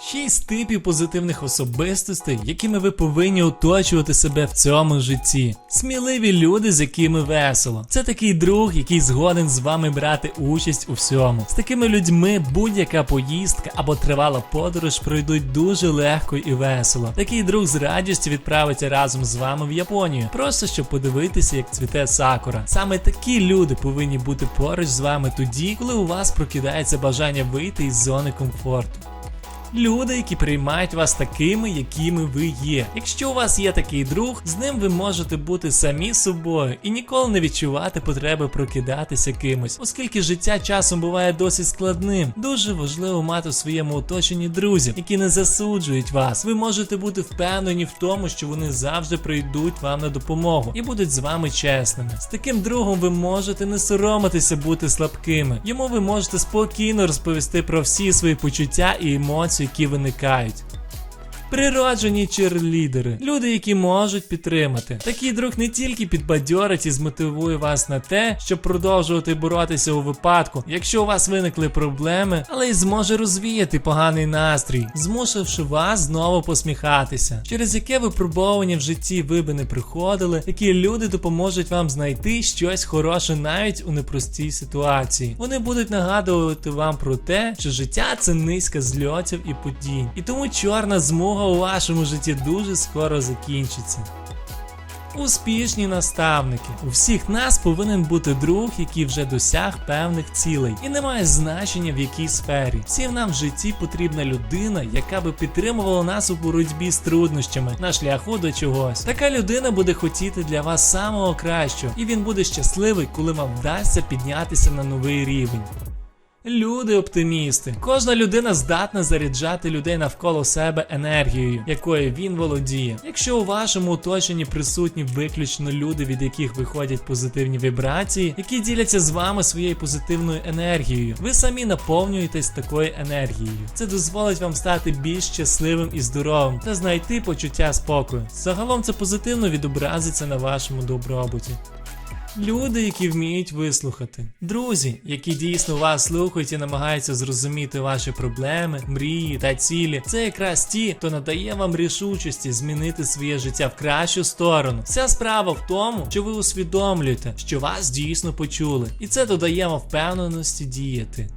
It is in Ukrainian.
Шість типів позитивних особистостей, якими ви повинні оточувати себе в цьому житті. Сміливі люди, з якими весело. Це такий друг, який згоден з вами брати участь у всьому. З такими людьми будь-яка поїздка або тривала подорож пройдуть дуже легко і весело. Такий друг з радістю відправиться разом з вами в Японію, просто щоб подивитися, як цвіте сакура. Саме такі люди повинні бути поруч з вами тоді, коли у вас прокидається бажання вийти із зони комфорту. Люди, які приймають вас такими, якими ви є. Якщо у вас є такий друг, з ним ви можете бути самі собою і ніколи не відчувати потреби прокидатися кимось, оскільки життя часом буває досить складним. Дуже важливо мати в своєму оточенні друзів, які не засуджують вас. Ви можете бути впевнені в тому, що вони завжди прийдуть вам на допомогу і будуть з вами чесними. З таким другом ви можете не соромитися бути слабкими. Йому ви можете спокійно розповісти про всі свої почуття і емоції, які виникають. Природжені черлідери, люди, які можуть підтримати. Такий друг не тільки підбадьорить і змотивує вас на те, щоб продовжувати боротися у випадку, якщо у вас виникли проблеми, але й зможе розвіяти поганий настрій, змусивши вас знову посміхатися. Через яке випробування в житті ви би не приходили, такі люди допоможуть вам знайти щось хороше навіть у непростій ситуації. Вони будуть нагадувати вам про те, що життя це низка зльотів і падінь. І тому чорна змога у вашому житті дуже скоро закінчиться. Успішні наставники. У всіх нас повинен бути друг, який вже досяг певних цілей, і не має значення в якій сфері. Всім нам в житті потрібна людина, яка би підтримувала нас у боротьбі з труднощами на шляху до чогось. Така людина буде хотіти для вас самого кращого, і він буде щасливий, коли вам вдасться піднятися на новий рівень. Люди оптимісти. Кожна людина здатна заряджати людей навколо себе енергією, якою він володіє. Якщо у вашому оточенні присутні виключно люди, від яких виходять позитивні вібрації, які діляться з вами своєю позитивною енергією, ви самі наповнюєтесь такою енергією. Це дозволить вам стати більш щасливим і здоровим та знайти почуття спокою. Загалом це позитивно відобразиться на вашому добробуті. Люди, які вміють вислухати, друзі, які дійсно вас слухають і намагаються зрозуміти ваші проблеми, мрії та цілі. Це якраз ті, хто надає вам рішучості змінити своє життя в кращу сторону. Вся справа в тому, що ви усвідомлюєте, що вас дійсно почули, і це додає вам впевненості діяти.